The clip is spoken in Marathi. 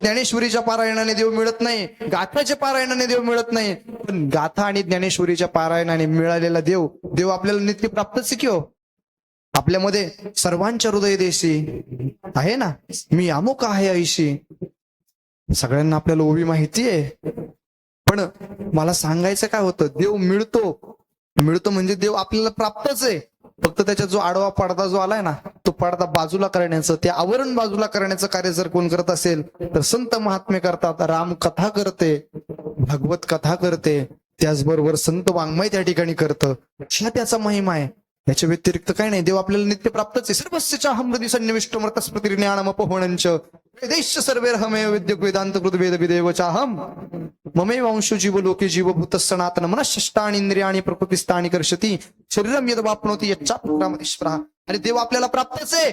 ज्ञानेश्वरीच्या पारायणाने देव मिळत नाही गाथाच्या पारायणाने देव मिळत नाही. पण गाथा आणि ज्ञानेश्वरीच्या पारायणाने मिळालेला देव देव आपल्याला नित्य प्राप्तच की हो. आपल्यामध्ये सर्वांच्या हृदय देशी आहे ना? मी अमुक आहे ऐशी. सगळ्यांना आपल्याला ओवी माहिती आहे. पण मला सांगायचं काय होतं? देव मिळतो. मिळतो म्हणजे देव आपल्याला प्राप्तच आहे. फक्त त्याचा जो आडवा पडदा जो आलाय ना तो पडदा बाजूला करण्याचं ते आवरण बाजूला करण्याचं कार्य जर कोण करत असेल तर संत महात्मे करतात राम कथा करते भगवत कथा करते त्याचबरोबर संत वाङ्मय त्या ठिकाणी करतं. हा त्याचा महिमा आहे. याच्या व्यतिरिक्त काय नाही देव आपल्याला नित्य प्राप्तच आहे. सर्वस्यच्या हमृदी सन्निविष्ट मृतस्मृती ज्ञानमपहोणंच वेदैश्च सर्वेर्हमे विद्युक वेदांत कृत वेद विदेव चाहम ममे वंशो जीव लोके जीव भूत सनातन मनशिष्टाणी इंद्रियाणी प्रकृतिस्थानी कर्षती। शरीरम यद वापनोती यच्चा आणि देव आपल्याला प्राप्तच आहे.